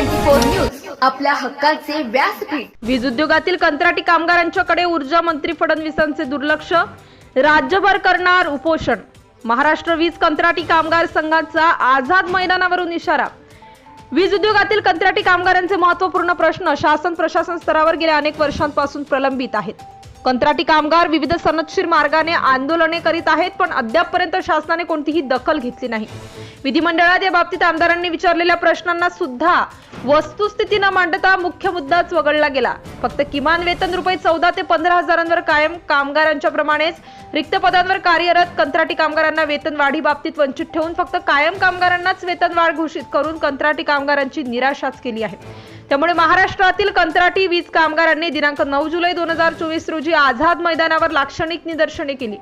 आपल्या हक्काचे व्यासपीठ. वीज उद्योगातील कंत्राटी कामगारांच्याकडे ऊर्जा मंत्री फडणवीसांचे दुर्लक्ष राज्यभर करणार उपोषण. महाराष्ट्र वीज कंत्राटी कामगार संघाचा आझाद मैदानावरून इशारा. वीज उद्योगातील कंत्राटी कामगारांचे महत्त्वपूर्ण प्रश्न शासन प्रशासन स्तरावर गेल्या अनेक वर्षांपासून प्रलंबित आहेत. कंत्राटी कामगार विविध सनदशीर मार्गाने आंदोलने करीत आहेत पण अद्यापपर्यंत शासनाने कोणतीही दखल घेतली नाही. विधिमंडळात या बाबतीत आमदारांनी विचारलेल्या प्रश्नांना सुद्धा वस्तुस्थिती न मांडता मुख्य मुद्दाच वगळला गेला. फक्त किमान वेतन रुपये चौदा ते पंधरा हजारांवर कायम कामगारांच्या प्रमाणेच रिक्त पदांवर कार्यरत कंत्राटी कामगारांना वेतन वाढी बाबतीत वंचित ठेवून फक्त कायम कामगारांनाच वेतन वाढ घोषित करून कंत्राटी कामगारांची निराशाच केली आहे. त्यामुळे महाराष्ट्रातील कंत्राटी वीज कामगारांनी दिनांक नऊ जुलै दोन हजार चोवीस रोजी आझाद मैदानावर लाक्षणिक निदर्शने केली.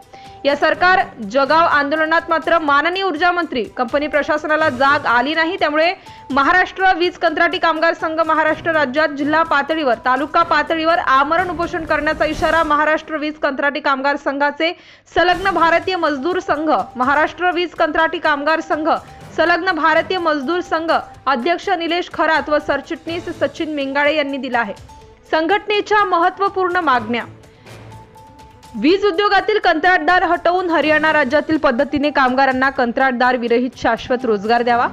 या सरकार जगाव आंदोलनात मात्र माननीय ऊर्जा मंत्री कंपनी प्रशासनाला जाग आली नाही. त्यामुळे महाराष्ट्र वीज कंत्राटी कामगार संघ महाराष्ट्र राज्यात जिल्हा पातळीवर तालुका पातळीवर आमरण उपोषण करण्याचा इशारा महाराष्ट्र वीज कंत्राटी कामगार संघाचे संलग्न भारतीय मजदूर संघ महाराष्ट्र वीज कंत्राटी कामगार संघ संलग्न भारतीय मजदूर संघ अध्यक्ष निलेश खरात व सरचिटणीस सचिन मेंगाळे यांनी दिला आहे. संघटनेच्या महत्त्वपूर्ण मागण्या. वीज उद्योगातील कंत्राटदार हटवून हरियाणा राज्यातील पद्धतीने कामगारांना कंत्राटदार विरहित शाश्वत रोजगार द्यावा.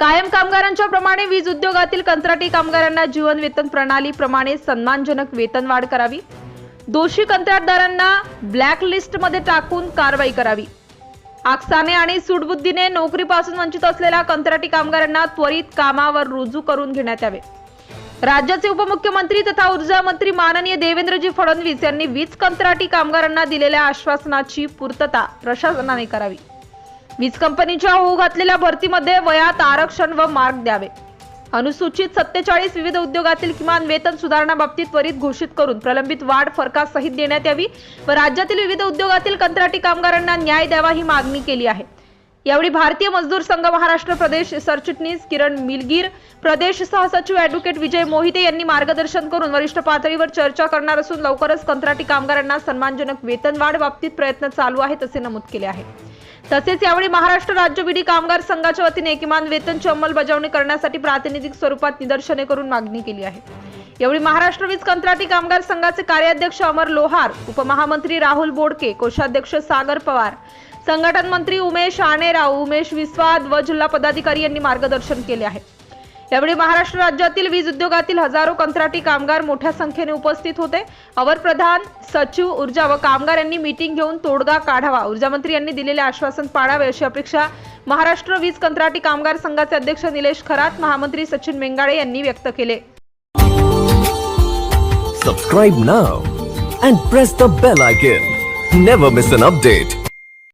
कायम कामगारांच्या प्रमाणे वीज उद्योगातील कंत्राटी कामगारांना जीवन वेतन प्रणाली प्रमाणे सन्मानजनक वेतनवाढ करावी. दोषी कंत्राटदारांना ब्लॅक लिस्टमध्ये टाकून कारवाई करावी. आकसाने आणि सुडबुद्धीने नोकरीपासून वंचित असलेल्या कंत्राटी कामगारांना त्वरित कामावर रुजू करून घेण्यात यावे. राज्याचे उपमुख्यमंत्री तथा ऊर्जा मंत्री माननीय देवेंद्रजी फडणवीस यांनी वीज कंत्राटी कामगारांना दिलेल्या आश्वासनाची पूर्तता प्रशासनाने करावी. वीज कंपनीच्या होऊ घातलेल्या भरतीमध्ये वयात आरक्षण व मार्ग द्यावे. अनुसूचित सत्तेचाळीस विविध उद्योगातील किमान वेतन सुधारणा बाबतीत त्वरित घोषित करून प्रलंबित वाढ फरकासहित देण्यात यावी. व राज्यातील विविध उद्योगातील कंत्राटी कामगारांना न्याय द्यावा ही मागणी केली आहे. यावेळी भारतीय मजदूर संघ महाराष्ट्र प्रदेश सरचिटणीस किरण मिलगीर प्रदेश सहसचिव ॲडव्होकेट विजय मोहिते यांनी मार्गदर्शन करून वरिष्ठ पातळीवर चर्चा करणार असून लवकरच कंत्राटी कामगारांना सन्मानजनक वेतनवाढ बाबतीत प्रयत्न चालू आहेत असे नमूद केले आहे. तसेच यावेळी महाराष्ट्र राज्य विधी कामगार संघाच्या वतीने किमान वेतनची अंमलबजावणी करण्यासाठी प्रातिनिधिक स्वरूपात निदर्शने करून मागणी केली आहे. यावेळी महाराष्ट्र वीज कंत्राटी कामगार संघाचे कार्याध्यक्ष अमर लोहार उपमहामंत्री राहुल बोडके कोषाध्यक्ष सागर पवार संघटन मंत्री उमेश आनेराव उमेश विस्वाद व जिल्हा पदाधिकारी यांनी मार्गदर्शन केले आहे. यावेळी महाराष्ट्र राज्यातील वीज उद्योगातील हजारो कंत्राटी कामगार मोठ्या संख्येने उपस्थित होते. अवर प्रधान सचिव ऊर्जा व कामगार यांनी मीटिंग घेऊन तोडगा काढावा. ऊर्जा मंत्री यांनी दिलेले आश्वासन पाळावे अशी अपेक्षा महाराष्ट्र वीज कंत्राटी कामगार संघाचे अध्यक्ष निलेश खरात महामंत्री सचिन मेंगाळे यांनी व्यक्त केले. Subscribe now and press the bell icon never miss an update